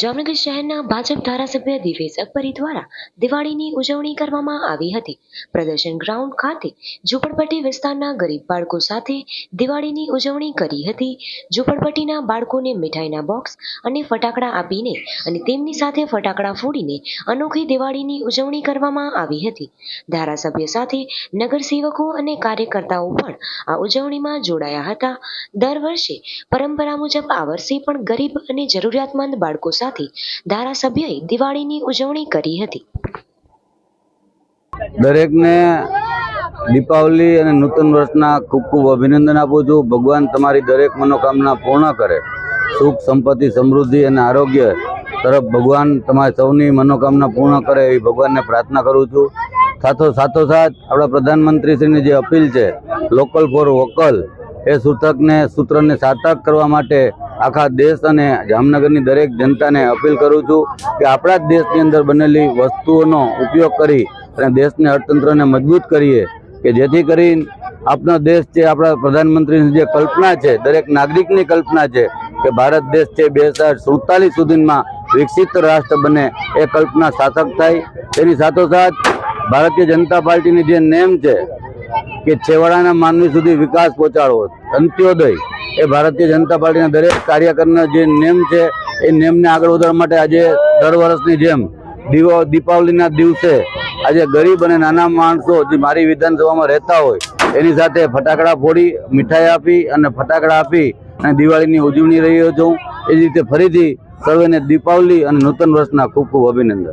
જામનગર શહેરના ભાજપ ધારાસભ્ય દિવેશ અકબરી દ્વારા દિવાળીની ઉજવણી કરવામાં આવી હતી. પ્રદર્શન ગ્રાઉન્ડ ખાતે ઝૂંપડપટ્ટી વિસ્તારના ગરીબ બાળકો સાથે દિવાળીની ઉજવણી કરી હતી. ઝૂંપડપટ્ટીના બાળકોને મીઠાઈના બોક્સ અને ફટાકડા આપીને અને તેમની સાથે ફટાકડા ફોડીને અનોખી દિવાળીની ઉજવણી કરવામાં આવી હતી. ધારાસભ્ય સાથે નગરસેવકો અને કાર્યકર્તાઓ પણ આ ઉજવણીમાં જોડાયા હતા. દર વર્ષે પરંપરા મુજબ આ વર્ષે પણ ગરીબ અને જરૂરિયાતમંદ બાળકો સાથે ધારાસભ્યએ દિવાળીની ઉજવણી કરી હતી. દરેકને દીપાવલી અને નૂતન વર્ષના ખૂબ ખૂબ અભિનંદન આપું છું. ભગવાન તમારી દરેક મનોકામના પૂર્ણ કરે. સુખ, સંપત્તિ, સમૃદ્ધિ અને આરોગ્ય તરફ ભગવાન તમારી સૌની મનોકામના પૂર્ણ કરે એવી ભગવાનને પ્રાર્થના કરું છું. સાથો, સાથોસાથ આપણા પ્રધાનમંત્રીશ્રીની જે અપીલ છે લોકલ ફોર વોકલ એ સૂતકને, સૂત્રને સાર્થક કરવા માટે આખા દેશ અને જામનગરની દરેક જનતાને અપીલ કરું છું કે આપણા જ દેશની અંદર બનેલી વસ્તુઓનો ઉપયોગ કરી અને દેશને અર્થતંત્રને મજબૂત કરીએ કે જેથી કરી આપનો દેશ છે, આપણા પ્રધાનમંત્રીની જે કલ્પના છે, દરેક નાગરિકની કલ્પના છે કે ભારત દેશ છે બે હજાર સુડતાલીસ સુધીમાં વિકસિત રાષ્ટ્ર બને એ કલ્પના સાર્થક થાય. તેની સાથોસાથ ભારતીય જનતા પાર્ટીની જે નેમ છે કે છેવાડાના માનવી સુધી વિકાસ પહોંચાડવો. અંત્યોદય એ ભારતીય જનતા પાર્ટીના દરેક કાર્યકરના જે નેમ છે, એ નેમને આગળ વધારવા માટે આજે દર વર્ષની જેમ દીવો, દીપાવલીના દિવસે આજે ગરીબ અને નાના માણસો જે મારી વિધાનસભામાં રહેતા હોય, એની સાથે ફટાકડા ફોડી, મીઠાઈ આપી અને ફટાકડા આપી અને દિવાળીની ઉજવણી રહ્યો છું એ રીતે ફરીથી સર્વેને દીપાવલી અને નૂતન વર્ષના ખૂબ ખૂબ અભિનંદન.